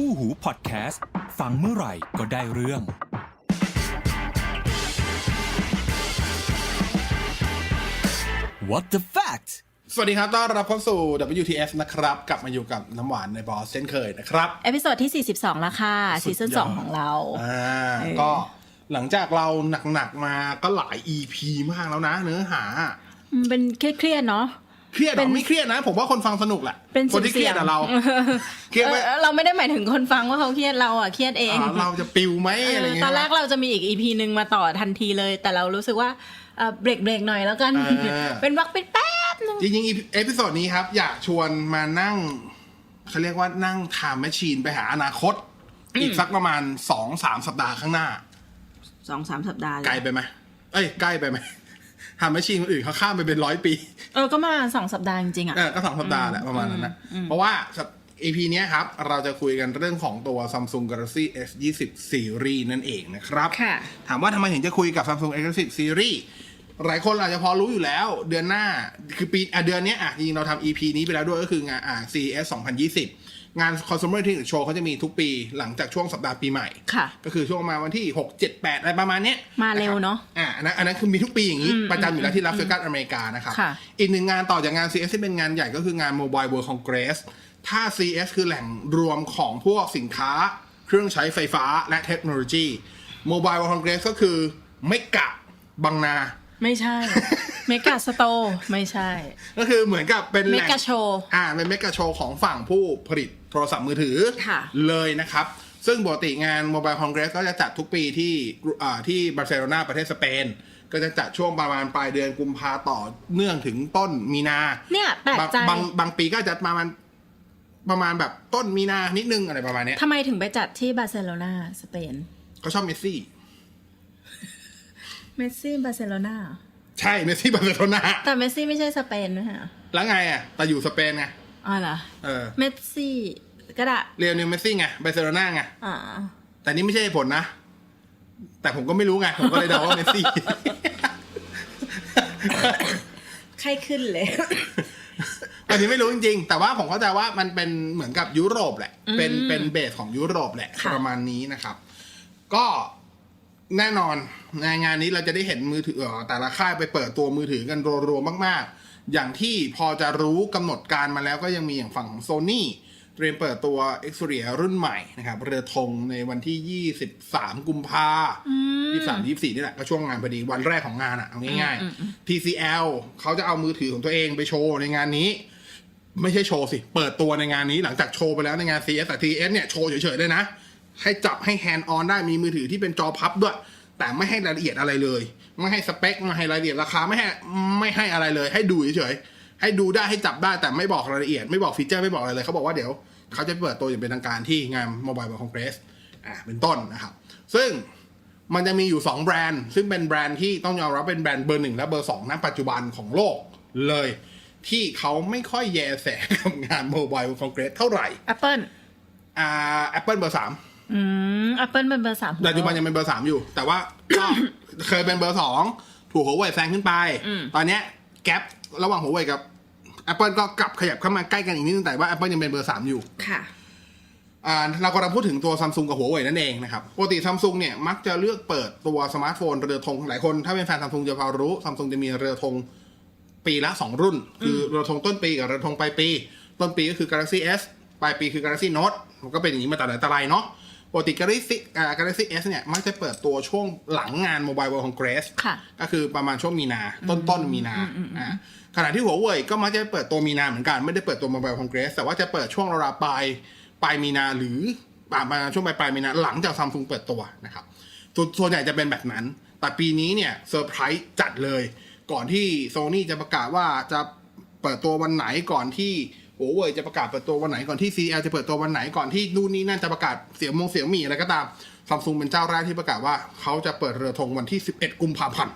คู่หูพอดแคสต์ ฟังเมื่อไหร่ก็ได้เรื่อง What the fact สวัสดีครับ ต้อนรับเข้าสู่ WTF นะครับ กลับมาอยู่กับน้ำหวานในบอสเช่นเคยนะครับ เอพิโซดที่ 42 แล้วค่ะสุซีดซั่นยสออดงของเรา อ่าเออก็หลังจากเราหนักๆมาก็หลาย EP มากแล้วนะ เนื้อหา มันเป็นเครียดๆเนาะ เครียดเหรเป็อนไม่เครียดนะ ผมว่าคนฟังสนุกแหละเป็นคนที่เครียดเสียอะงๆเราเครียดไหมเออเราไม่ได้หมายถึงคนฟังว่าเขาเครียดเราอะเครียดเองอ่าเราจะปิวไหมอะไรเออเงี้ยตอนแรกเราจะมีอีกอีพีหนึ่งมาต่อทันทีเลย แต่เรารู้สึกว่าเอ่อเบรกเบรกๆหน่อยแล้วกันเออเป็นวักเป็นแป๊บนึงจริงๆเอพิโซดนี้ครับ อยากชวนมานั่งเขาเรียกว่านั่งไทม์แมชชีนไปหาอนาคต อีกสักประมาณสองสามสัปดาห์ข้างหน้าสองสามสัปดาห์เลยไกลไปไหมเอ้ยใกล้ไปไหม ทำแมชชีนคนอื่นเขาข้ามไปเป็นร้อยปี เออ ก็มาสองสัปดาห์จริงๆอะ เออก็สองสัปดาห์แหละประมาณนั้นนะ เพราะว่าอีพีนี้ยครับ เราจะคุยกันเรื่องของตัว Samsung Galaxy S 2 0 Series นั่นเองนะครับ ค่ะ ถามว่าทำไมถึงจะคุยกับ Samsung S 2 0 Series หลายคนอาจจะพอรู้อยู่แล้ว เดือนหน้าคือปีอะเดือนเนี้ยอะจริงๆเราทำ EP นี้ไปแล้วด้วยก็คืองานอะ CES 2020 งาน Consumer Electronics Show เขาจะมีทุกปีหลังจากช่วงสัปดาห์ปีใหม่ ค่ะ ก็คือช่วงประมาณวันที่ 6 7 8 อะไรประมาณเนี้ยมาเร็วเนอะอ่าอันนั้นอันนั้นคือมีทุกปีอย่างนี้ ประจำอยู่แล้วที่ลาสเวกัสอเมริกานะครับค่ะอีกหนึ่งงานต่อจากงาน CES ที่เป็นงานใหญ่ก็คืองาน Mobile World Congress ถ้า CES คือแหล่งรวมของพวกสินค้า เครื่องใช้ไฟฟ้าและเทคโนโลยี Mobile World Congress ก็คือไม่กะบางนา ไม่ใช่เมกาสโตไม่ใช่ ก็คือเหมือนกับเป็นแหล่ง Mega Show อ่าเป็นเมกะโชว์ของฝั่งผู้ผลิตโท รศัพท์มือถือค่ะเลยนะครับ ซึ่งปกติงาน Mobile Congress ก็จะจัดทุกปีที่อ่าที่บาร์เซโลนาประเทศสเปน ก็จะจัดช่วงประมาณปลายเดือนกุมภาต่อเนื่องถึงต้นมีนาเนี่ยแปลกบางใจบางบางปีก็จะประมาณประมาณแบบต้นมีนานิดนึงอะไรประมาณเนี้ยทำไมถึงไปจัดที่บาร์เซโลนาสเปนเขาชอบเมสซี่เมสซี่บาร์เซโลนาใช่เมสซี่บาร์เซโลนาแต่เมสซี่ไม่ใช่สเปนนะฮะแล้วไงอะแต่อยู่สเปนไงอ๋อเหรอเออเมสซี่ ก็ได้ เรียลนิวเมสซี่ไงบาร์เซโลนาไงอ่า แต่นี่ไม่ใช่เหตุผลนะ แต่ผมก็ไม่รู้ไง ผมก็เลยเดาว่าเมสซี่ ไข้ขึ้นเลย อันนี้ไม่รู้จริงๆ แต่ว่าผมเข้าใจว่ามันเป็นเหมือนกับยุโรปแหละ เป็นเป็นเบสของยุโรปแหละ ค่ะ ประมาณนี้นะครับ ก็แน่นอนในงานนี้เราจะได้เห็นมือถือเอ่อแต่ละค่ายไปเปิดตัวมือถือกันรัวๆมาก ๆ อย่างที่พอจะรู้กำหนดการมาแล้วก็ยังมีอย่างฝั่งของ Sony เตรียมเปิดตัว Xperia รุ่นใหม่นะครับเรือธงในวันที่ 23 กุมภายี่สามยี่สี่นี่แหละ ก็ช่วงงานพอดีวันแรกของงานอะเอาง่ายๆ TCL เขาจะเอามือถือของตัวเองไปโชว์ในงานนี้ ไม่ใช่โชว์สิ เปิดตัวในงานนี้หลังจากโชว์ไปแล้วในงาน CS แต่ TS เนี่ยโชว์เฉยๆเลยนะ ให้จับให้แฮนด์ออนได้มีมือถือที่เป็นจอพับด้วย แต่ไม่ให้รายละเอียดอะไรเลย ไม่ให้สเปคไม่ให้รายละเอียดราคาไม่ให้ไม่ให้อะไรเลย ให้ดูเฉยๆ ให้ดูได้ให้จับได้แต่ไม่บอกรายละเอียด ไม่บอกฟีเจอร์ไม่บอกอะไรเลยเขาบอกว่าเดี๋ยวเขาจะเปิดตัวอย่างเป็นทางการที่งาน Mobile World Congress อ่าเป็นต้นนะครับ ซึ่งมันจะมีอยู่ 2 แบรนด์ ซึ่งเป็นแบรนด์ที่ต้องยอมรับเป็นแบรนด์เบอร์หนึ่งและเบอร์สองณปัจจุบันของโลกเลย ที่เขาไม่ค่อยแยแสกับงาน Mobile World Congress เท่าไหร่ Apple อ่า Apple เบอร์สามอืม Apple เป็นเบอร์สามของปัจจุบันยังเป็นเบอร์สามอยู่ แต่ว่าก็ เคยเป็นเบอร์สองถูกหัวเว่ยแซงขึ้นไป ตอนเนี้ย แกประหว่างหัวเว่ยกับ Apple ก็กลับขยับเข้ามาใกล้กันอีกนิดนึงแต่ว่า Apple ยังเป็นเบอร์สามอยู่ ค่ะ อ่าเรากำลังพูดถึงตัวซัมซุงกับหัวเว่ยนั่นเองนะครับปกติซัมซุงเนี่ยมักจะเลือกเปิดตัวสมาร์ทโฟนเรือธงหลายคน ถ้าเป็นแฟนซัมซุงจะพอรู้ซัมซุงจะมีเรือธงปีละ2รุ่น คือเรือธงต้นปีกับเรือธงปลายปี ต้นปีก็คือ Galaxy S ปลายปีคือ Galaxy Note มันก็เป็นอย่างนี้มาแต่ไหนแต่ไรเนาะ ปกติ Galaxy อ่า Galaxy S เนี่ย มักจะเปิดตัวช่วงหลังงาน Mobile World Congress ค่ะ ก็คือประมาณช่วงมีนาต้นต้นมีนาอ่าขณะที่หัวเว่ยก็มักจะเปิดตัวมีนาเหมือนกัน ไม่ได้เปิดตัว Mobile Congress แต่ว่าจะเปิดช่วงราวๆปลายปลายมีนาหรือประมาณช่วงปลายปลายมีนาหลังจากซัมซุงเปิดตัวนะครับส่วนส่วนใหญ่จะเป็นแบบนั้น แต่ปีนี้เนี่ยเซอร์ไพรส์จัดเลย ก่อนที่โซ n y จะประกาศว่าจะเปิดตัววันไหนก่อนที่ หัวเว่ยจะประกาศเปิดตัววันไหนก่อนที่ CL จะเปิดตัววันไหนก่อนที่นู่นนี่นั่นจะประกาศเสียงมงเสียงหมีอะไรก็ตามซัมซุงเป็นเจ้าแรกที่ประกาศว่าเขาจะเปิดเรือธงวันที่ 11 กุมภาพันธ์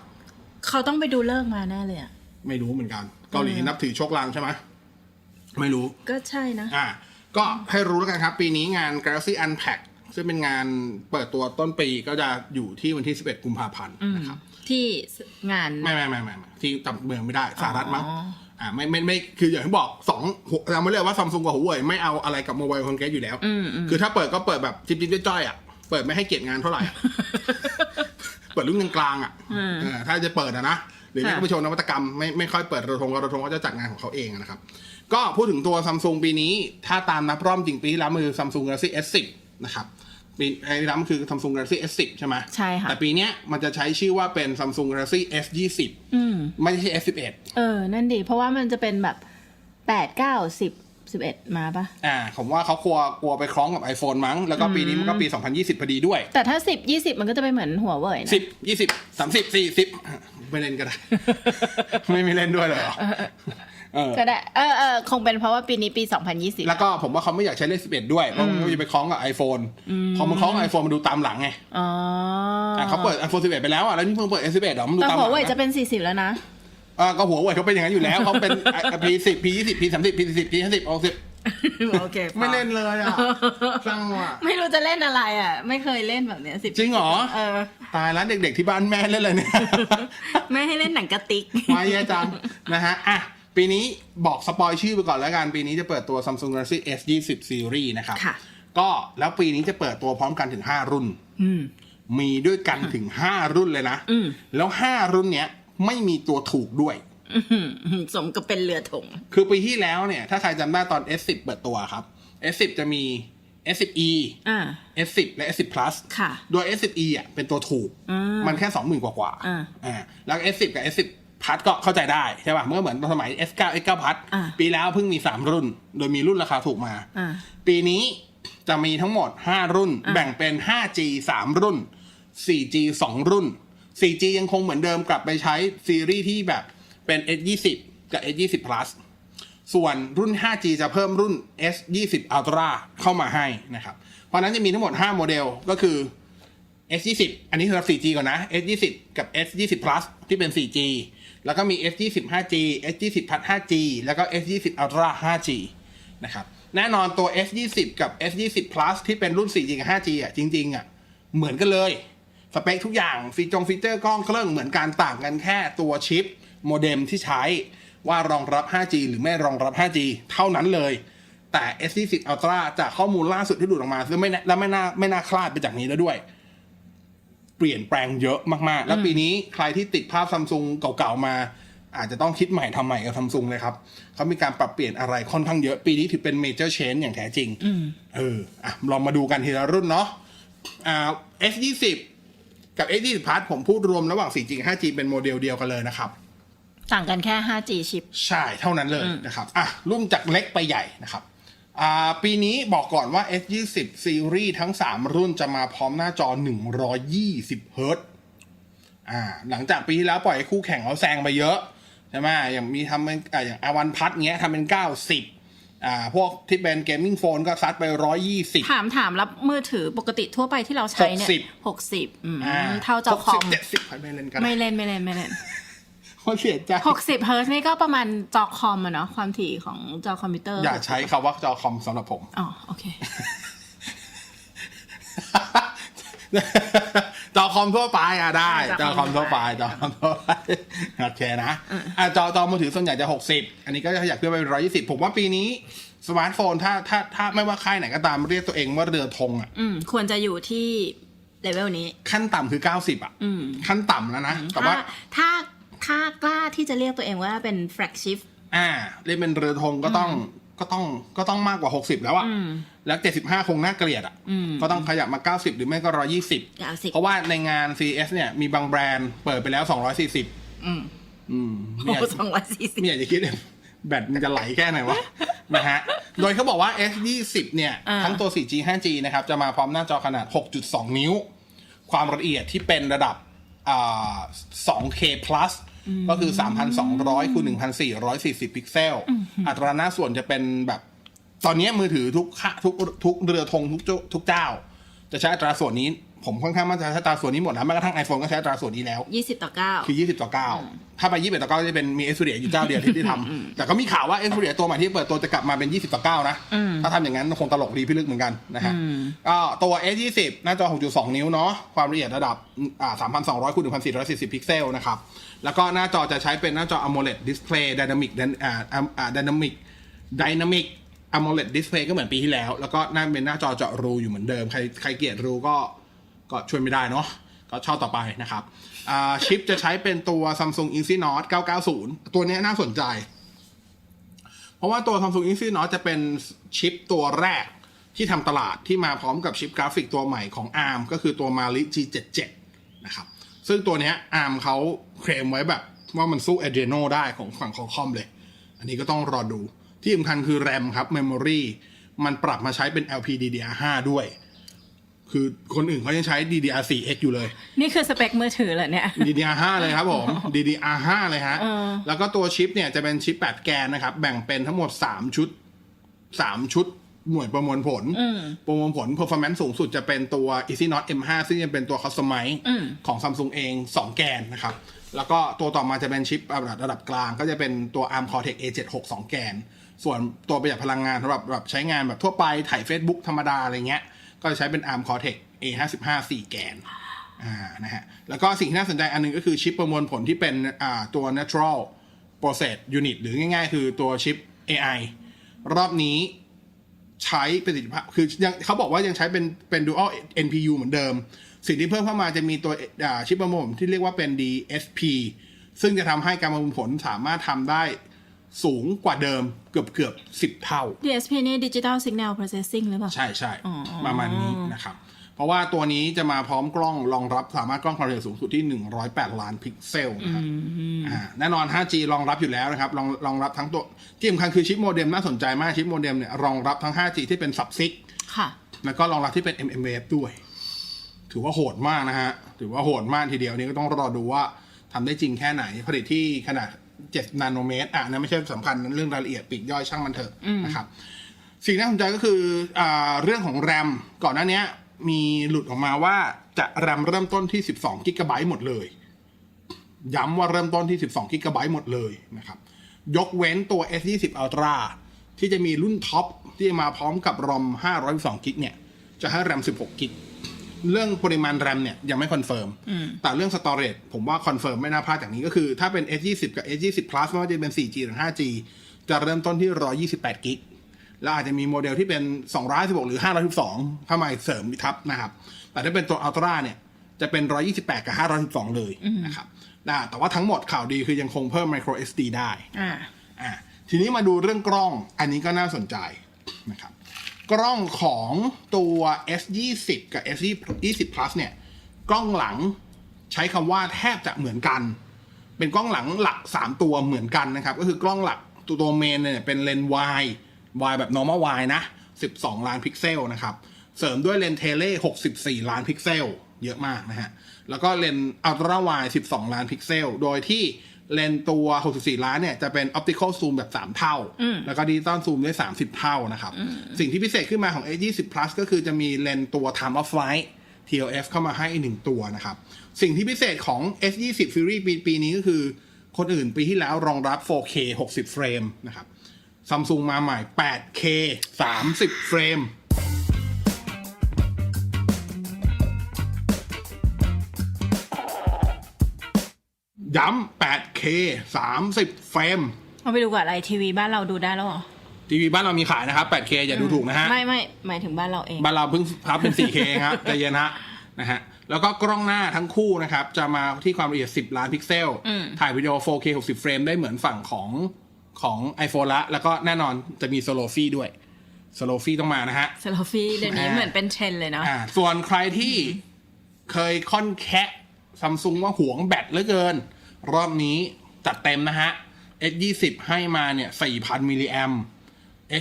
เขาต้องไปดูเลิกษ์มาแน่เลยอะไม่รู้เหมือนกันเกาหลีนับถือโชคลางใช่ไหมไม่รู้ ก็ใช่นะ อ่า ก็ให้รู้แล้วกันครับ ปีนี้งาน Galaxy Unpack ซึ่งเป็นงานเปิดตัวต้นปีก็จะอยู่ที่วันที่ 11 กุมภาพันธ์นะครับ ที่งานไม่ไม่ไม่ไม่ไม่ที่จำเมืองไม่ได้สหรัฐมั้ง อ๋อ อ่าไม่ไม่ไม่คืออย่างที่บอกสองหัวเราไม่เรียกว่าซัมซุงกับหัวเว่ยไม่เอาอะไรกับโมบายคอนเกสอยู่แล้ว อืมอืม คือถ้าเปิดก็เปิดแบบจิ๊บจิ๊บจ้อยๆอะ เปิดไม่ให้เกียรติงานเท่าไหร่อะ เปิดรุ่นกลางๆอะอืมเออถ้าจะเปิดอะนะ หรือไม่ค่ะก็ไปชว์นวัตกรรมไม่ไม่ค่อยเปิดระทงกระทงก็จะจัดงานของเขาเองนะครับ ก็พูดถึงตัวซัมซุงปีนี้ ถ้าตามนับรอบจริงปีที่แล้วมือซัมซุง Galaxy S10 นะครับ ปีไอ้ร้านคือซัมซุง Galaxy S10 ใช่ไหมใช่ค่ะ แต่ปีเนี้ยมันจะใช้ชื่อว่าเป็น Samsung Galaxy S20 อืมไม่ใช่ S11 เออ นั่นดี เพราะว่ามันจะเป็นแบบแปดเก้าสิบสิบเอ็ดมาปะอ่า ผมว่าเขากลัวกลัวไปคล้องกับ iPhone มั้ง แล้วก็ปีนี้มันก็ปี 2020 พอดีด้วย แต่ถ้าสิบยี่สิบมันก็จะไปเหมือนหัวเว่ยนะ 10 20 30 40 ไม่เล่นก็ได้ ไม่มีเล่นด้วยเลยเหรอเออ ก็ได้เออเออคงเป็นเพราะว่าปีนี้ปีสองพันยี่สิบแล้วก็ผมว่าเขาไม่อยากใช้เลข11ด้วย เพราะมันจะไปคล้องกับ iPhone พอมันคล้องกับ iPhone มันดูตามหลังไงอ๋อออะเขาเปิด iPhone 11 ไปแล้วอะแล้วนี่เพิ่งเปิด S11 เหรอมันดูแต่ตามหหัลัวงเว่ยจะนะเป็นสี่สิบแล้วนะอ่าก็หัวเว่ยเขาเป็นอย่างนั้นอยู่แล้วเขาเป็น P10 P20 P30 P40 P50 60 โอเคไม่เล่นเลยอะสร้างว่ะไม่รู้จะเล่นอะไรอะ ไม่เคยเล่นแบบเนี้ยสิบจริงเหรอเออตายแล้วเด็กๆที่บ้านแม่เล่นอะไรเนี่ยไม่ให้เล่นหนังกระติกมาแย่จังนะฮะอะ ปีนี้บอกสปอยชื่อไปก่อนแล้วกัน ปีนี้จะเปิดตัว Samsung Galaxy S20 Series นะครับค่ะก็แล้วปีนี้จะเปิดตัวพร้อมกันถึง 5 รุ่นอืมมีด้วยกันถึง 5 รุ่นเลยนะอืมแล้ว 5 รุ่นเนี้ยไม่มีตัวถูกด้วยอื้อหือสมกับเป็นเรือถง คือปีที่แล้วเนี่ย ถ้าใครจำได้ตอน S10 เปิดตัวครับ S10 จะมี S10e อ่า S10 และ S10 Plus ค่ะโดย S10e อะเป็นตัวถูกอืมมันแค่20,000กว่ากว่าๆอ่าอ่าแล้ว S10 กับ S10 พัดก็เข้าใจได้ใช่ป่ะมันก็เหมือนสมัย S9 S9 พัดอ่าปีแล้วเพิ่งมี 3 รุ่น โดยมีรุ่นราคาถูกมาอ่าปีนี้จะมีทั้งหมด 5 รุ่นอ่าแบ่งเป็น 5G 3 รุ่น 4G 2 รุ่น 4G ยังคงเหมือนเดิมกลับไปใช้ซีรีส์ที่แบบเป็น S20 กับ S20 Plus ส่วนรุ่น 5G จะเพิ่มรุ่น S20 Ultra เข้ามาให้นะครับ เพราะฉะนั้นจะมีทั้งหมด 5 โมเดลก็คือ S20 อันนี้คือ 4G ก่อนนะ S20 กับ S20 Plus ที่เป็น 4G แล้วก็มี S20 5G S20 Plus 5G แล้วก็ S20 Ultra 5G นะครับ แน่นอนตัว S20 กับ S20 Plus ที่เป็นรุ่น 4G กับ 5G อะจริงๆอะเหมือนกันเลย สเปคทุกอย่างฟีจงฟีเจอร์กล้องเครื่องเหมือนกันต่างกันแค่ตัวชิปโมเด็มที่ใช้ว่ารองรับ 5G หรือไม่รองรับ 5G เท่านั้นเลย แต่ S20 Ultra จากข้อมูลล่าสุดที่ดูดออกมาซึ่งไม่และไม่น่าไม่น่าคลาดไปจากนี้แล้วด้วย เปลี่ยนแปลงเยอะมากๆ แล้วปีนี้ใครที่ติดภาพซัมซุงเก่าๆมา อาจจะต้องคิดใหม่ทำใหม่กับซัมซุงเลยครับเขามีการปรับเปลี่ยนอะไรค่อนข้างเยอะ ปีนี้ถือเป็นเมเจอร์เชนอย่างแท้จริงเอออะลองมาดูกันทีละรุ่นเนาะอ่า S20 กับ S20 Plus ผมพูดรวมระหว่าง 4G กับ 5G เป็นโมเดลเดียวกันเลยนะครับ ต่างกันแค่ 5G ชิป ใช่เท่านั้นเลยนะครับอะรุ่นจากเล็กไปใหญ่นะครับอ่า ปีนี้บอกก่อนว่า S20 Series ทั้ง 3 รุ่นจะมาพร้อมหน้าจอ 120เฮิรตซ์อ่าหลังจากปีที่แล้วปล่อยให้คู่แข่งเขาแซงไปเยอะ ใช่ไหมอย่างมีทำเป็นอ่าอย่างอาวันพัดเงี้ยทำเป็น 90อ่าพวกที่เป็นเกมมิ่งโฟนก็ซัดไป 120 ถามถามรับมือถือปกติทั่วไปที่เราใช้เนี่ย60หกสิบอืมอ่าเท่าจอคอม60 70ใครไม่เล่นกันไม่เล่นไม่เล่นไม่เล่น เขาเสียใจหกสิบเฮิร์ตนี่ก็ประมาณจอคอมอะเนาะความถี่ของจอคอมพิวเตอร์อย่าใช้คำว่าจอคอมสำหรับผม อ๋อโอเค จอคอมทั่วไปอะได้ จจออคคออมมทั่วไป จอคอมทั่วไปโอเคนะอะจอจอมือถือส่วนใหญ่จะ 60 อันนี้ก็จะขยับขึ้นไปเป็น120ผมว่าปีนี้สมาร์ทโฟนถ้าถ้าถ้าไม่ว่าค่ายไหนก็ตามเรียกตัวเองว่าเรือธงอะ อืม ควรจะอยู่ที่เลเวลนี้ ขั้นต่ำคือ 90 อะอืมขั้นต่ำแล้วนะ แต่ว่า ถ้าถ้า ถ้ากล้าที่จะเรียกตัวเองว่าเป็นแฟลกชิฟอ่าเรียกเป็นเรือธงก็ต้องก็ต้องก็ต้องมากกว่า60แล้วอะอืมแล้ว75คงน่าเกลียดอะอืมก็ต้องขยับมา90หรือไม่ก็120 90เพราะว่าในงาน CES เนี่ยมีบางแบรนด์เปิดไปแล้ว240อืมอืมโอ้ไม่อยากสองร้อยสี่สิบไม่อยากจะคิดเลยแบตมันจะไหลแค่ไหนวะนะฮะ โดยเขาบอกว่า S20 เนี่ยอ่าทั้งตัว 4G 5G นะครับ จะมาพร้อมหน้าจอขนาด 6.2 นิ้ว ความละเอียดที่เป็นระดับอ่า 2K plus ก็คือ 3,200คูณ1,440 พิกเซล อัตราหน้าส่วนจะเป็นแบบ ตอนนี้มือถือทุกค่าทุกทุกเรือธงทุกเจ้าทุกเจ้า จะใช้อัตราส่วนนี้ ผมค่อนข้างมั่นใจใช้ตราส่วนนี้หมดแล้วแม้กระทั่ง iPhone ก็ใช้ตราส่วนนี้แล้วยี่สิบต่อเก้าคือ 20 ต่อ 9 ถ้าไป 21 ต่อ 9 จะเป็นมีเอส p ูเรียอยู่เจ้าเดียวที่ที่ทำแต่ก็มีข่าวว่าเอส p ูเรียตัวใหม่ที่เปิดตัวจะกลับมาเป็น 20 ต่อ 9 นะ ถ้าทำอย่างนั้นคงตลกดีพี่ลึกเหมือนกันนะฮะก็ตัว S20 หน้าจอ 6.2 นิ้วเนาะความละเอียดระดับอ่า3,200คูณ1,440 พิกเซลนะครับแล้วก็หน้าจอจะใช้เป็นหน้าจอ AMOLED Display Dynamic อ่าอ่า Dynamic Dynamic AMOLED Display ก็เหมือนปีที่แล้ว แล้วก็น่าเป็นหน้าจอเจาะรูอยู่เหมือนเดิมใครใครเกลียดรูก็ ก็ช่วยไม่ได้เนาะก็ชอบต่อไปนะครับชิปจะใช้เป็นตัว Samsung Exynos 990 ตัวนี้น่าสนใจ เพราะว่าตัว Samsung Exynos จะเป็นชิปตัวแรกที่ทำตลาดที่มาพร้อมกับชิปกราฟิกตัวใหม่ของ ARM ก็คือตัว Mali G77 นะครับ ซึ่งตัวนี้ ARM เขาเคลมไว้แบบว่ามันสู้ Adreno ได้ของฝั่งของคอมเลย อันนี้ก็ต้องรอดู ที่สำคัญคือ RAM ครับ Memory มันปรับมาใช้เป็น LPDDR5 ด้วย คือคนอื่นเขายังใช้ DDR4X อยู่เลย นี่คือสเปคมือถือเหรอเนี่ย DDR5 เลยครับผม DDR5 เลยฮะ แล้วก็ตัวชิปเนี่ยจะเป็นชิป 8 แกนนะครับ แบ่งเป็นทั้งหมด 3 ชุด 3 ชุดหน่วยประมวลผล ประมวลผล performance สูงสุดจะเป็นตัว Exynos M5 ซึ่งยังเป็นตัว customize ของ Samsung เอง 2 แกนนะครับ แล้วก็ตัวต่อมาจะเป็นชิประดับระดับกลาง ก็จะเป็นตัว ARM Cortex A76 2 แกน ส่วนตัวประหยัดพลังงานสำหรับแบบใช้งานแบบทั่วไปถ่าย Facebook ธรรมดาอะไรเงี้ย ก็จะใช้เป็น ARM Cortex A55 4 แกนอ่านะฮะแล้วก็สิ่งที่น่าสนใจอันหนึงก็คือชิปประมวลผลที่เป็นอ่าตัว natural process unit หรือง่ายๆ คือตัวชิป AI รอบนี้ใช้ประสิทธิภาพคือยังเขาบอกว่ายังใช้เป็นเป็น dual NPU เหมือนเดิม สิ่งที่เพิ่มเข้ามาจะมีตัวอ่าชิปประมวลที่เรียกว่าเป็น DSP ซึ่งจะทำให้การประมวลผลสามารถทำได้ สูงกว่าเดิมเกือบเกือบสิบเท่า DSP นี่ Digital Signal Processing หรือเปล่า ใช่ใช่ประมาณนี้นะครับ เพราะว่าตัวนี้จะมาพร้อมกล้องรองรับสามารถกล้องความละเอียดสูงสุดที่ 108 ล้านพิกเซลนะครับอ่าแน่นอน 5G รองรับอยู่แล้วนะครับรองรองรับทั้งตัวที่สำคัญคือชิปโมเด็มน่าสนใจมากชิปโมเด็มเนี่ยรองรับทั้ง 5G ที่เป็นซับซิกค่ะแล้วก็รองรับที่เป็น MM Wave ด้วย ถือว่าโหดมากนะฮะถือว่าโหดมากทีเดียวนี้ก็ต้องรอดูว่าทำได้จริงแค่ไหนผลิตที่ขนาด 7นาโนเมตร อะนั่นไม่ใช่สำคัญเรื่องรายละเอียดปลีกย่อยช่างมันเถอะนะครับ สิ่งน่าสนใจก็คืออาเรื่องของแรมก่อนหน้านี้มีหลุดออกมาว่าจะแรมเริ่มต้นที่ 12กิกะไบต์หมดเลย ย้ำว่าเริ่มต้นที่ 12กิกะไบต์หมดเลยนะครับ ยกเว้นตัว S20 Ultra ที่จะมีรุ่นท็อปที่มาพร้อมกับ ROM 512กิกเนี่ย จะให้แรม16กิก เรื่องปริมาณแรมเนี่ยยังไม่คอนเฟิร์มแต่เรื่อง storage ผมว่าคอนเฟิร์มไม่น่าพลาดจากนี้ก็คือ ถ้าเป็น S20 กับ S20 Plus ไม่ว่าจะเป็น 4G หรือ 5G จะเริ่มต้นที่ 128 กิกแล้วอาจจะมีโมเดลที่เป็น216หรือ 512เข้ามาเสริมอีกทับนะครับ แต่ถ้าเป็นตัว Ultra เนี่ย จะเป็น 128 กับ 512 เลยนะครับนะแต่ว่าทั้งหมดข่าวดีคือยังคงเพิ่ม micro SD ได้ อ่าอะทีนี้มาดูเรื่องกล้อง อันนี้ก็น่าสนใจนะครับ กล้องของตัว S20 กับ S20 Plus เนี่ย กล้องหลังใช้คำว่าแทบจะเหมือนกัน เป็นกล้องหลังหลัก 3 ตัวเหมือนกันนะครับ ก็คือกล้องหลักตัวตัวเมนเนี่ยเป็นเลนส์ wide wide แบบ normal wide นะ 12 ล้านพิกเซลนะครับ เสริมด้วยเลนส์เทเล 64 ล้านพิกเซล เยอะมากนะฮะ แล้วก็เลนส์อัลตร้าไวด์12 ล้านพิกเซล โดยที่ เลนส์ตัว 64 ล้านเนี่ย จะเป็นออปติคอลซูมแบบ 3 เท่า แล้วก็ดิจิตอลซูมได้ 30 เท่านะครับ สิ่งที่พิเศษขึ้นมาของ A20 Plus ก็คือจะมีเลนส์ตัว Time of Flight TOF เข้ามาให้อีกหนึ่งตัวนะครับ สิ่งที่พิเศษของ S20 Series ปีปีนี้ก็คือ คนอื่นปีที่แล้วรองรับ 4K 60 เฟรมนะครับซัมซุงมาใหม่ 8K 30 เฟรม ย้ำ 8K 30 เฟรม เอาไปดูกับอะไรทีวีบ้านเราดูได้แล้วเหรอ ทีวีบ้านเรามีขายนะครับ 8K อย่าดูถูกนะฮะ ไม่ไม่หมายถึงบ้านเราเอง บ้านเราเพิ่งพับเป็น 4K ครับใจเย็นฮะนะฮะ แล้วก็กล้องหน้าทั้งคู่นะครับ จะมาที่ความละเอียด 10 ล้านพิกเซลถ่ายวิดีโอ 4K 60 เฟรมได้เหมือนฝั่งของของ iPhone ละ แล้วก็แน่นอนจะมี Solo f ีด้วย Solo f ีต้องมานะฮะ เซลฟี่เดี๋ยวนี้เหมือนเป็นเทรนด์เลยเนาะ อ่าส่วนใครที่เคยค่อนแคะซัมซุงว่าหวงแบตเหลือเกิน รอบนี้จัดเต็มนะฮะ S20 ให้มาเนี่ย 4,000 มิลลิแอม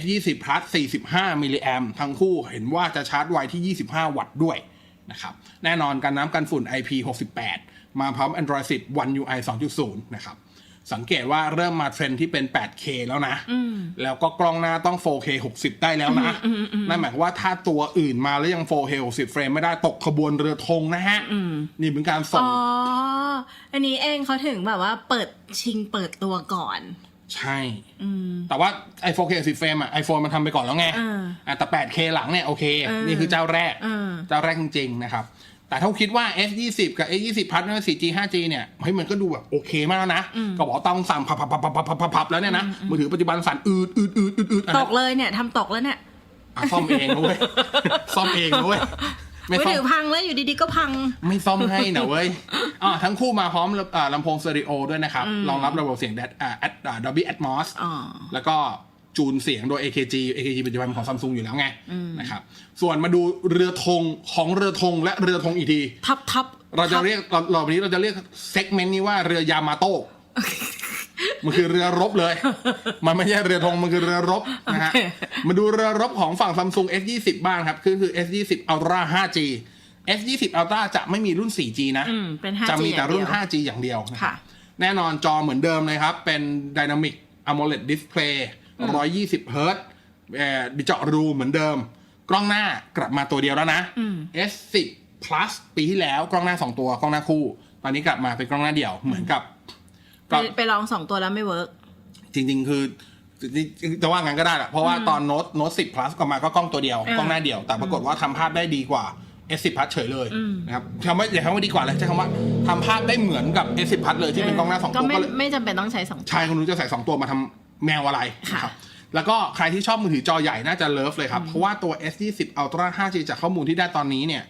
S20 Plus 45 มิลลิแอมทั้งคู่เห็นว่าจะชาร์จไวที่ 25 วัตต์ด้วยนะครับ แน่นอนกันน้ำกันฝุ่น IP68 มาพร้อม Android 10 One UI 2.0 นะครับ สังเกตว่าเริ่มมาเทรนด์ที่เป็น 8K แล้วนะ แล้วก็กล้องหน้าต้อง 4K 60 ได้แล้วนะ นั่นหมายความว่าถ้าตัวอื่นมาแล้วยัง 4K 60 เฟรมไม่ได้ตกขบวนเรือธงนะฮะ นี่เป็นการส่อ๋งออันนี้เองเขาถึงแบบว่าเปิดชิงเปิดตัวก่อน ใช่ แต่ว่าไอ 4K 60 เฟรมอะไอโฟนมันทำไปก่อนแล้วไงอ่าอะแต่ 8K หลังเนี่ยโอเคอ่านี่นี่คือเจ้าแรกอ่าเจ้าแรกจริงๆนะครับ แต่ถ้าคิดว่า S20 กับ S20 Plus ไม่ว่า 4G 5G เนี่ยเฮ้ยมันก็ดูแบบโอเคมากแล้วนะก็บอกว่าต้องสั่นพับพับพับพับพับพับพับแล้วเนี่ยนะมือถือปัจจุบันสั่นอืดอืดอืดอืดอืดอันตนั้นกเลยเนี่ยทำตกแล้วเนี่ยอะซ่อมเองนะเว้ยซ่อมเองนะเว้ยไม่มือซ่อถือมพังแล้วอยู่ดีๆก็พัง ไม่ซ่อมให้นะเว้ยอ่าทั้งคู่มาพร้อมอ่าลำโพงสเตอริโอด้วยนะครับรองรับระบบเสียง Dad- อ่า Ad- อ่า Dolby Atmos อ๋อแล้วก็ จูนเสียงโดย AKG AKG ปัจจุบันเป็นของซัมซุงอยู่แล้วไงนะครับส่วนมาดูเรือธงของเรือธงและเรือธงอีกที ทับทับเราจะเรียกเราเราวันนี้เราจะเรียกเซกเมนต์นี้ว่าเรือยามาโต้มันคือเรือรบเลย มันไม่ใช่เรือธงมันคือเรือรบนะฮะมาดูเรือรบของฝั่งซัมซุง S20 บ้างครับ คือคือ S20 Ultra 5G S20 Ultra จะไม่มีรุ่น 4G นะอืมเป็น 5G จะมีแต่รุ่นอย่างเดียว 5G อย่างเดียวนะครับค่ะแน่นอนจอเหมือนเดิมเลยครับ เป็น Dynamic AMOLED Display 120 Hz เอ่อดิจอรูเหมือนเดิม กล้องหน้ากลับมาตัวเดียวแล้วนะ S10 Plus ปีที่แล้วกล้องหน้า2ตัวกล้องหน้าคู่ ตอนนี้กลับมาเป็นกล้องหน้าเดี่ยวเหมือนกับไปไปลองสองตัวแล้วไม่เวิร์ก จริง ๆ คือจะว่างั้นก็ได้แหละเพราะว่าตอนโน้ตโน้ต10 plus ก็มาก็กล้องตัวเดียวอ่ากล้องหน้าเดียวแต่ปรากฏว่าทำภาพได้ดีกว่า S10 plus เฉยเลยนะครับคำว่าอย่าคำว่าดีกว่าเลยใช้คำว่าทำภาพได้เหมือนกับ S10 plus เลยที่เป็นกล้องหน้าสองก็ตัวไม่ก็เลย ไม่จำเป็นต้องใช้สองตัว ชายคนนู้นจะใส่2ตัวมาทำ แมวอะไรค่ะนะครับแล้วก็ใครที่ชอบมือถือจอใหญ่น่าจะเลิฟเลยครับ เพราะว่าตัว S20 Ultra 5G จากข้อมูลที่ได้ตอนนี้เนี่ย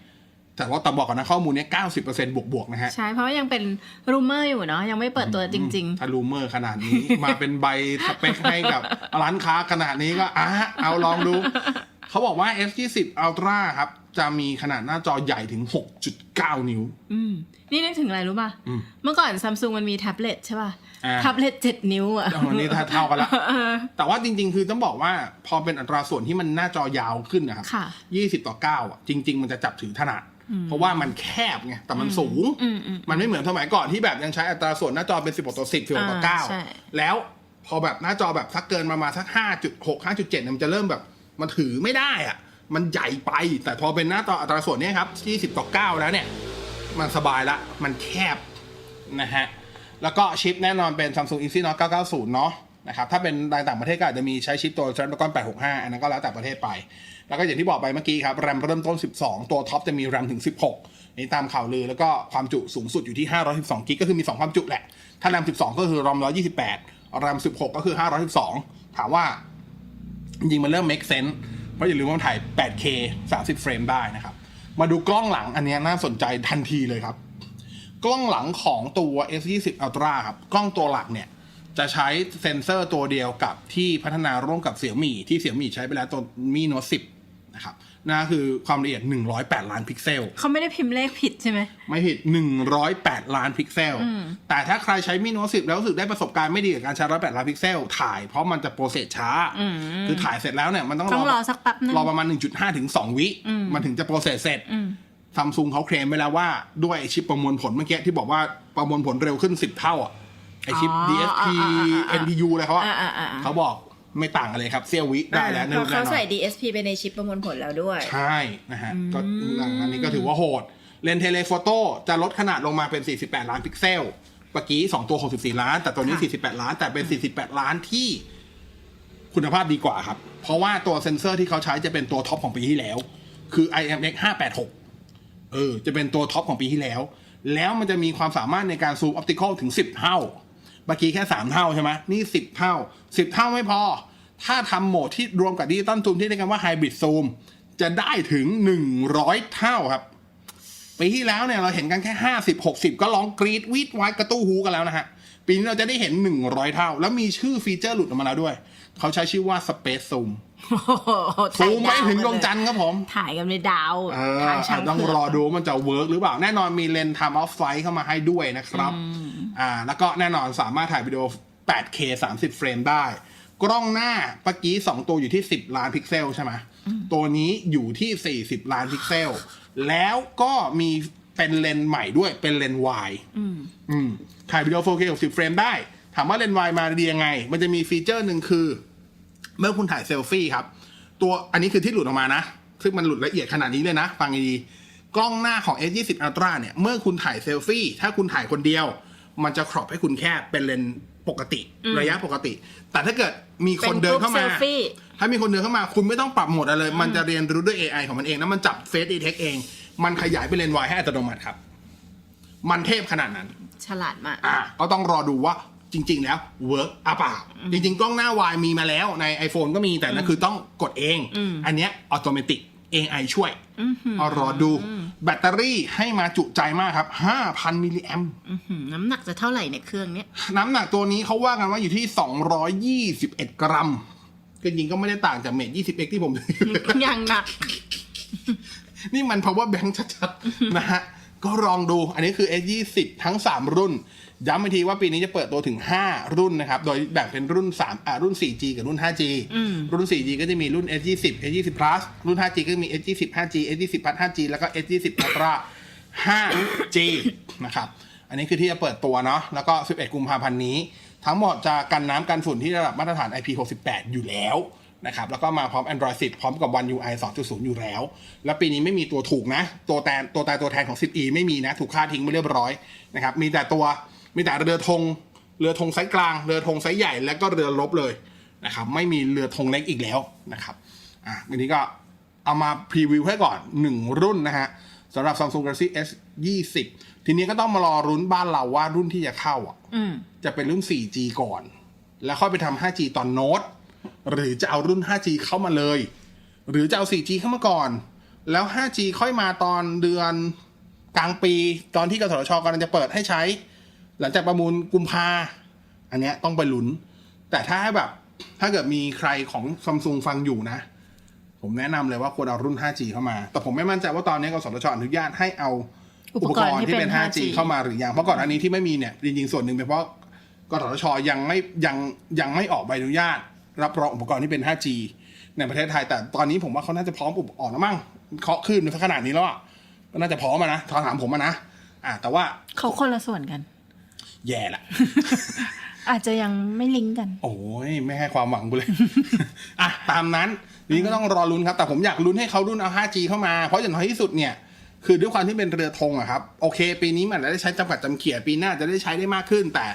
แต่ว่าแต่บอกก่อนนะข้อมูลเนี้ย90%บวกบวกๆนะฮะ ใช่ เพราะว่ายังเป็นรูเมอร์อยู่เนาะยังไม่เปิดตัวจริงถ้ารูเมอร์ขนาดนี้ มาเป็นใบสเปคให้กับร้านค้าขนาดนี้ก็อะเอาลองดู เขาบอกว่า S20 Ultra ครับ จะมีขนาดหน้าจอใหญ่ถึง 6.9 นิ้วๆอืม นี่นึกถึงอะไรรู้ป่ะอืมเมื่อก่อนซัมซุงมันมีแท็บเล็ตใช่ป่ะอ่า แท็บเล็ตเจ็ดนิ้วอะวันนี้ถ้าเท่ากันละแต่ว่าจริง ๆ คือต้องบอกว่าพอเป็นอัตราส่วนที่มันหน้าจอยาวขึ้นนะครับค่ะ20ต่อ9อะจริง ๆ มันจะจับถือถนัดเพราะว่ามันแคบไงแต่มันสูงอืมอืมมันไม่เหมือนสมัยก่อนที่แบบยังใช้อัตราส่วนหน้าจอเป็น 16ต่อ10 16ต่ออ่าใช่9แล้วพอแบบหน้าจอแบบสักเกินประมาณสัก 5.6 5.7เนี่ยมันจะเริ่มแบบมันถือไม่ได้อะมันใหญ่ไป แต่พอเป็นหน้าจออัตราส่วนเนี้ครับ 20ต่อ9แล้วเนี่ย มันสบายละ มันแคบนะฮะ แล้วก็ชิปแน่นอนเป็น Samsung Exynos 990 เนาะนะครับถ้าเป็นในต่างประเทศก็อาจจะมีใช้ชิปตัว Snapdragon 865 อันนั้นก็แล้วแต่ประเทศไป แล้วก็อย่างที่บอกไปเมื่อกี้ครับแรมเริ่มต้น 12 ตัวท็อปจะมีแรมถึง 16 นี่ตามข่าวลือ แล้วก็ความจุสูงสุดอยู่ที่ 512กิกก็คือมี 2 ความจุแหละ ถ้าแรม 12 ก็คือรอม128แรม 16 ก็คือ 512 ถามว่าจริงมันเริ่ม make sense เพราะอย่าลืมว่ามันถ่าย 8K 30 เฟรมได้นะครับมาดูกล้องหลังอันนี้น่าสนใจทันทีเลยครับ กล้องหลังของตัว S20 Ultra ครับ กล้องตัวหลักเนี่ย จะใช้เซ็นเซอร์ตัวเดียวกับที่พัฒนาร่วมกับเสี่ยมี่ที่เสี่ยมี่ใช้ไปแล้วตัวมีโน้ต10นะครับนั่นคือความละเอียด 108 ล้านพิกเซล เขาไม่ได้พิมพ์เลขผิดใช่ไหม ไม่ผิด 108 ล้านพิกเซล แต่ถ้าใครใช้มีโน้ต10แล้วรู้สึกได้ประสบการณ์ไม่ดีกับการใช้108 ล้านพิกเซล ถ่ายเพราะมันจะโปรเซสช้า คือถ่ายเสร็จแล้วเนี่ยมันต้องต้องรอสักแป๊บนึงรอประมาณ 1.5 ถึง 2 วิ มันถึงจะโปรเซสเสร็จ ซัมซุงเขาเคลมไว้แล้วว่าด้วยไอ้ชิปประมวลผลเมื่อกี้ที่บอกว่าประมวลผลเร็วขึ้น10เท่าอะไอชิปอ๋อ DSP อ่าอ่าอ่า NPU อะไรเขาอะอ่าอ่าอ่าเขาบอกไม่ต่างกันเลยครับเซี่ยววิได้แล้วเพราะแน่เขานอนใส่ DSP ไปในชิปประมวลผลแล้วด้วย ใช่นะฮะก็หลังอันนี้ก็ถือว่าโหด เลนส์เทเลโฟโต้จะลดขนาดลงมาเป็น 48 ล้านพิกเซลเมื่อกี้ 2 ตัว 64 ล้าน แต่ตัวนี้ค่ะ48 ล้าน แต่เป็น 48 ล้านที่คุณภาพดีกว่าครับ เพราะว่าตัวเซ็นเซอร์ที่เขาใช้จะเป็นตัวท็อปของปีที่แล้ว คือ IMX 586 เออ จะเป็นตัวท็อปของปีที่แล้ว แล้วมันจะมีความสามารถในการซูมออปติคอลถึง 10 เท่า เมื่อกี้แค่ 3 เท่าใช่ไหมนี่ 10 เท่า 10 เท่าไม่พอ ถ้าทำโหมดที่รวมกับดิจิตอลซูมที่เรียกกันว่าไฮบริดซูมจะได้ถึง 100 เท่าครับ ปีที่แล้วเนี่ยเราเห็นกันแค่ 50 60 ก็ร้องกรีดวีดไว้กระตู้หูกันแล้วนะฮะ ปีนี้เราจะได้เห็น 100 เท่า แล้วมีชื่อฟีเจอร์หลุดออกมาแล้วด้วย เขาใช้ชื่อว่า Space Zoom โอ้โหซูมไปถ่ายถึงดวงจันทร์ครับผม ถ่ายกันในดาวเออทางช้างต้องเผืก รอดูว่ามันจะเวิร์กหรือเปล่า แน่นอนมีเลนส์ time of flight เข้ามาให้ด้วยนะครับ อ่า แล้วก็แน่นอนสามารถถ่ายวิดีโอ 8K 30 เฟรมได้ กล้องหน้าเมื่อกี้ 2 ตัวอยู่ที่ 10 ล้านพิกเซลใช่ไหมตัวนี้อยู่ที่ 40 ล้านพิกเซล แล้วก็มีเป็นเลนส์ใหม่ด้วยเป็นเลนส์วายอืมถ่ายวิดีโอ 4K 60 เฟรมได้ ถามว่าเลนส์วายมาดียังไง มันจะมีฟีเจอร์หนึ่งคือ เมื่อคุณถ่ายเซลฟี่ครับ ตัวอันนี้คือที่หลุดออกมานะ ซึ่งมันหลุดละเอียดขนาดนี้เลยนะ ฟังดีๆกล้องหน้าของ S20 Ultra เนี่ย เมื่อคุณถ่ายเซลฟี่ ถ้าคุณถ่ายคนเดียว มันจะครอบให้คุณแค่เป็นเลนส์ปกติ ระยะปกติ แต่ถ้าเกิดมีคนเดินเข้าเป็นมากรุ๊ปเซลฟี่ถ้ามีคนเดินเข้ามา คุณไม่ต้องปรับโหมดอะไรเลย มันจะเรียนรู้ด้วย AI ของมันเอง แล้วมันจับเฟซดีเทคเอง มันขยายเป็นเลนส์วายให้อัตโนมัติครับ มันเทพขนาดนั้น ฉลาดมาก อะก็ต้องรอดูว่า จริง ๆ แล้วเวิร์กอะเปล่าจริง ๆ กล้องหน้าวายมีมาแล้วใน iPhone ก็มีแต่นั่นคือต้องกดเอง อันเนี้ยอัตโนมัติ AI ช่วยเอารอดู แบตเตอรี่ให้มาจุใจมากครับ 5,000 มิลลิแอมอื้อหือน้ำหนักจะเท่าไหร่เนี่ยเครื่องเนี้ย น้ำหนักตัวนี้เขาว่ากันว่าอยู่ที่ 221 กรัมก็จริงๆก็ไม่ได้ต่างจากเมท 20x ที่ผมยังหนัก นี่มัน power bank ชัดๆ นะฮะ ก็ลองดู อันนี้คือ S20 ทั้ง 3 รุ่น ย้ำอีกทีว่าปีนี้จะเปิดตัวถึง 5 รุ่นนะครับ โดยแบ่งเป็นรุ่น3อ่ารุ่น 4G กับรุ่น 5G รุ่น 4G ก็จะมีรุ่น S20 S20 Plus รุ่น 5G ก็มี S20 5G S20 Plus 5G แล้วก็ S20 Ultra 5G นะครับ อันนี้คือที่จะเปิดตัวเนาะ แล้วก็ 11 กุมภาพันธ์นี้ ทั้งหมดจะกันน้ำกันฝุ่นที่ระดับมาตรฐาน IP68 อยู่แล้วนะครับ แล้วก็มาพร้อม Android 10 พร้อมกับ One UI 2.0 อยู่แล้ว แล้วปีนี้ไม่มีตัวถูกนะ ตัวแทนตัวตายตัวแทนของ 10e ไม่มีนะ ถูกค่าทิ้งไปเรียบร้อยนะครับ มีแต่ตัว มีแต่เรือธงเรือธงไซส์กลาง เรือธงไซส์ใหญ่ แล้วก็เรือรบเลยนะครับ ไม่มีเรือธงเล็กอีกแล้วนะครับ อะอันนี้ก็เอามาพรีวิวให้ก่อน 1 รุ่นนะฮะสำหรับ Samsung Galaxy S 20ทีนี้ก็ต้องมารอรุ้นบ้านเราว่ารุ่นที่จะเข้าอะอืมจะเป็นรุ่น 4G ก่อน แล้วค่อยไปทำ 5G ตอนโน้ต หรือจะเอารุ่น 5G เข้ามาเลย หรือจะเอา 4G เข้ามาก่อน แล้ว 5G ค่อยมาตอนเดือนกลางปี ตอนที่กสทชกำลังจะเปิดให้ใช้ หลังจากประมูลกุมภาอันเนี้ยต้องไปลุ้น แต่ถ้าให้แบบ ถ้าเกิดมีใครของซัมซุงฟังอยู่นะ ผมแนะนำเลยว่าควรเอารุ่น 5G เข้ามา แต่ผมไม่มั่นใจว่าตอนนี้กสทชอนุญาตให้เอาอุปกรณ์ที่เป็น 5G เข้ามาหรือยังเพราะก่อนอันนี้ที่ไม่มีเนี่ยจริงๆส่วนหนึ่งเป็นเพราะกสทชยังไม่ยังยังไม่ออกใบอนุญาต รับรองอุปกรณ์ที่เป็น 5G ในประเทศไทย แต่ตอนนี้ผมว่าเขาน่าจะพร้อมอุปกรณ์แล้วมั้งเคาะขึ้นในขนาดนี้แล้วอะก็น่าจะพร้อมอะนะถามผมอะนะอะแต่ว่าเขาคนละส่วนกัน แย่ละอาจจะยังไม่ลิงก์กัน โอ้ยไม่ให้ความหวังกูเลย อะ ตามนั้นทีนี้ก็ต้องรอลุ้นครับ แต่ผมอยากลุ้นให้เขารุ่นเอา 5G เข้ามา เพราะอย่างน้อยที่สุดเนี่ย คือด้วยความที่เป็นเรือธงอะครับ โอเค ปีนี้มันอาจจะได้ใช้จำกัดจำเขียปีหน้าจะได้ใช้ได้มากขึ้น แต่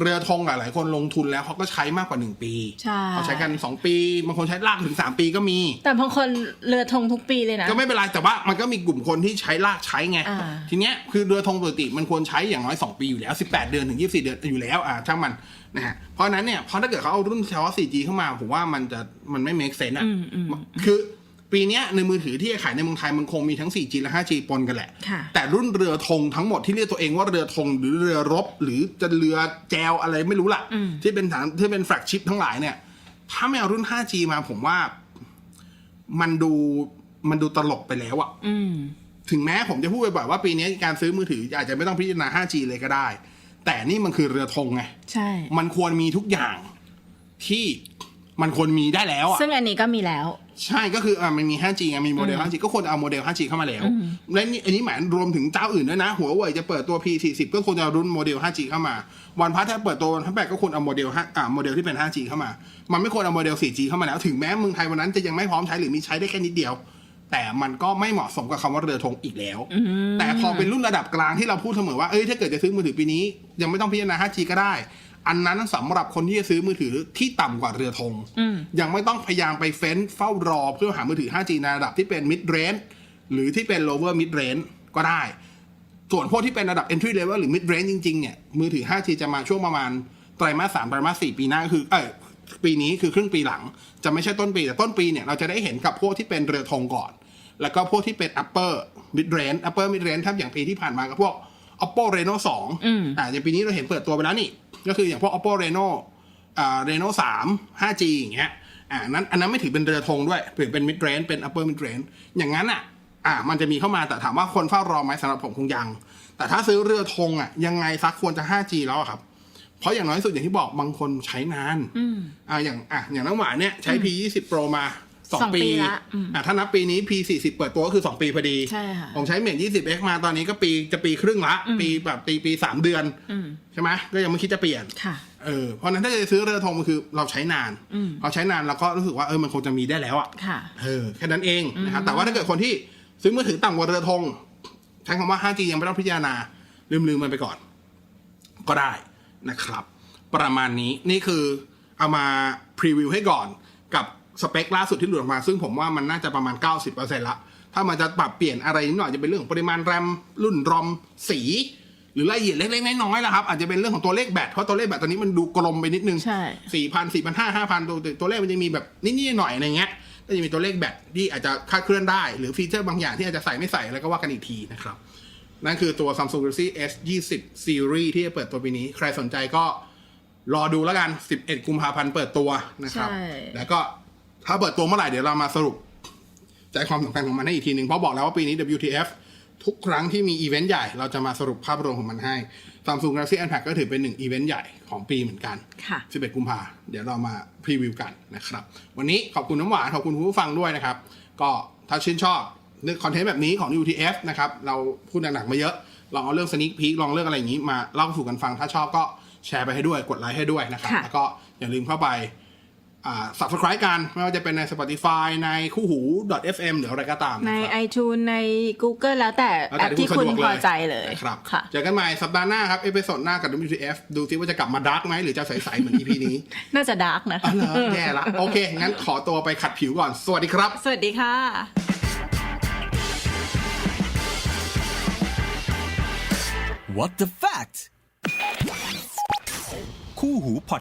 เรือธงอะหลายคนลงทุนแล้วเขาก็ใช้มากกว่า 1 ปีใช่เขาใช้กัน 2 ปีบางคนใช้ลากถึง 3 ปีก็มี แต่บางคนเรือธงทุกปีเลยนะ ก็ไม่เป็นไรแต่ว่ามันก็มีกลุ่มคนที่ใช้ลากใช้ไงอ่าทีเนี้ยคือเรือธงปกติมันควรใช้อย่างน้อย 2 ปีอยู่แล้ว 18 เดือนถึง 24 เดือนอยู่แล้วอ่าช่างมันนะฮะเพราะฉะนั้นเนี่ยเพราะถ้าเกิดเขาเอารุ่นเฉพาะ 4G เข้ามาผมว่ามันจะมันไม่ make sense อะคือ ปีเนี้ยในมือถือที่จะขายในเมืองไทยมันคงมีทั้ง 4G และ 5G ปนกันแหละค่ะแต่รุ่นเรือธงทั้งหมดที่เรียกตัวเองว่าเรือธงหรือเรือรบ หรือจะเรือแจวอะไรไม่รู้ล่ะที่เป็นฐานที่เป็นแฟลกชิพทั้งหลายเนี่ย ถ้าไม่เอารุ่น 5G มาผมว่ามันดูมันดูตลกไปแล้วอะอืมถึงแม้ผมจะพูดบ่อยๆว่าปีนี้การซื้อมือถืออาจจะไม่ต้องพิจารณา 5G เลยก็ได้ แต่นี่มันคือเรือธงไงใช่ มันควรมีทุกอย่างที่มันควรมีได้แล้วอะซึ่งอันนี้ก็มีแล้วใช่ก็คืออ่ามันมี 5G ไงมีโมเดล 5G ก็ควรเอาโมเดล 5G เข้ามาแล้ว และนี่อันนี้หมายรวมถึงเจ้าอื่นด้วยนะ หัวเว่ยจะเปิดตัว P40 ก็ควรจะเอารุ่นโมเดล 5G เข้ามา วันพัทถ้าเปิดตัววันพัทแปดก็ควรเอาโมเดล5อ่าโมเดลที่เป็น 5G เข้ามา มันไม่ควรเอาโมเดล 4G เข้ามาแล้ว ถึงแม้เมืองไทยวันนั้นจะยังไม่พร้อมใช้หรือมีใช้ได้แค่นิดเดียว แต่มันก็ไม่เหมาะสมกับคำว่าเรือธงอีกแล้ว แต่พอเป็นรุ่นระดับกลางที่เราพูดเสมอว่าเอ้ยถ้าเกิดจะซื้อมือถือปีนี้ ยังไม่ต้องพิจารณา 5G ก็ได้ อันนั้นสำหรับคนที่จะซื้อมือถือที่ต่ำกว่าเรือธงยังไม่ต้องพยายามไปเฟ้นเฝ้ารอเพื่อหามือถือ 5G ในระดับที่เป็น mid range หรือที่เป็น lower mid range ก็ได้ ส่วนพวกที่เป็นระดับ entry level หรือ mid range จริงๆ เนี่ย มือถือ 5G จะมาช่วงประมาณไตรมาส3ไตรมาส4ปีหน้าก็คือเอยปีนี้คือครึ่งปีหลัง จะไม่ใช่ต้นปี แต่ต้นปีเนี่ยเราจะได้เห็นกับพวกที่เป็นเรือธงก่อน แล้วก็พวกที่เป็น upper mid range upper mid range ถ้าอย่างปีที่ผ่านมาก็พวก oppo reno 2อ่าอย่างปีนี้เราเห็นเปิดตัวไปแล้วนี่ ก็คืออย่างพวก oppo reno อ่า reno 3 5G อย่างเงี้ยอ่านั้นอันนั้นไม่ถือเป็นเรือธงด้วยถือเป็น mid range เป็น upper mid range อย่างนั้นอะอ่ามันจะมีเข้ามาแต่ถามว่าคนเฝ้ารอไหมสำหรับผมคงยัง แต่ถ้าซื้อเรือธงอะยังไงซักควรจะ 5G แล้วอะครับ เพราะอย่างน้อยที่สุดอย่างที่บอกบางคนใช้นานอ่าอย่างอะอย่างน้ำหวานเนี่ยใช้ P20 Pro มา สองสองปีปีละอืม อะถ้านับปีนี้ P สี่สิบเปิดตัวก็คือสองปีพอดี ใช่ค่ะ ผมใช้เมทยี่สิบ X มาตอนนี้ก็ปีจะปีครึ่งละปีแบบตีปีสามเดือน อืมใช่ไหมก็ยังไม่คิดจะเปลี่ยน ค่ะ เออเพราะฉะนั้นถ้าจะซื้อเรือธงมันคือเราใช้นาน อืมเราใช้นานเราก็รู้สึกว่าเออมันคงจะมีได้แล้วอะ ค่ะ เออแค่นั้นเองนะครับแต่ว่าถ้าเกิดคนที่ซื้อมือถือต่ำกว่าเรือธงใช้คำว่า 5G ยังไม่ต้องพิจารณา ลืมๆมันไปก่อน ก็ได้นะครับ ประมาณนี้นี่คือเอามาพรีวิวให้ก่อนกับ สเปคล่าสุดที่หลุดออกมา ซึ่งผมว่ามันน่าจะประมาณ 90%ละถ้ามันจะปรับเปลี่ยนอะไรนิดหน่อยจะเป็นเรื่องของปริมาณแรมรุ่นรอมสี หรือรายละเอียดเล็กๆน้อยๆนะครับอาจจะเป็นเรื่องของตัวเลขแบตเพราะตัวเลขแบตตอนนี้มันดูกลมไปนิดนึงใช่สี่พันสี่พันห้าห้าพันตัวตัวเลขมันจะมีแบบนิดๆหน่อยๆอะไรเงี้ยก็จะมีตัวเลขแบตที่อาจจะคลาดเคลื่อนได้ หรือฟีเจอร์บางอย่างที่อาจจะใส่ไม่ใส่แล้วก็ว่ากันอีกทีนะครับ นั่นคือตัว Samsung Galaxy S 20 Series ที่จะเปิดตัวปีนี้ ใครสนใจก็รอดูแล้วกัน 11 กุมภาพันธ์เปิดตัวนะครับใช่แล้วก็ ถ้าเปิดตัวเมื่อไหร่เดี๋ยวเรามาสรุป ใจความสำคัญของมันให้อีกทีหนึ่งเพราะบอกแล้วว่าปีนี้ WTF ทุกครั้งที่มีอีเวนต์ใหญ่เราจะมาสรุปภาพรวมของมันให้ Samsung Galaxy Unpacked ก็ถือเป็นหนึ่งอีเวนต์ใหญ่ของปีเหมือนกันค่ะ11 กุมภาเดี๋ยวเรามาพรีวิวกันนะครับ วันนี้ขอบคุณน้ำหวาน ขอบคุณผู้ฟังด้วยนะครับ ก็ถ้าชื่นชอบเรื่องคอนเทนต์แบบนี้ของ UTF นะครับ เราพูดหนักๆมาเยอะ ลองเอาเรื่องสนิ k พี k ลองเรื่องอะไรอย่างนี้มาเล่าสู่กันฟัง ถ้าชอบก็แชร์ไปให้ด้วย กดไลค์ให้ด้วยนะครับค่ะแล้วก็อย่าลืมเข้าไป อ่า subscribe กัน ไม่ว่าจะเป็นใน Spotify ในคู่หู .fm หรืออะไรก็ตามในนะครับ iTunes ใน Google แล้วแต่แล้วแอแต่ปที่คุณสะดวกพอใจเลยนะครับค่ะเจอกันใหม่สัปดาห์หน้าครับ เอพิโซดหน้ากับ WTF ดูซิว่าจะกลับมาดาร์กไหมหรือจะใส ๆ เหมือน EP นี้ น่าจะดาร์กนะอ๋อเหรอแย่ละ โอเค งั้นขอตัวไปขัดผิวก่อน สวัสดีครับ สวัสดีค่ะ What the fact คู่หูพอด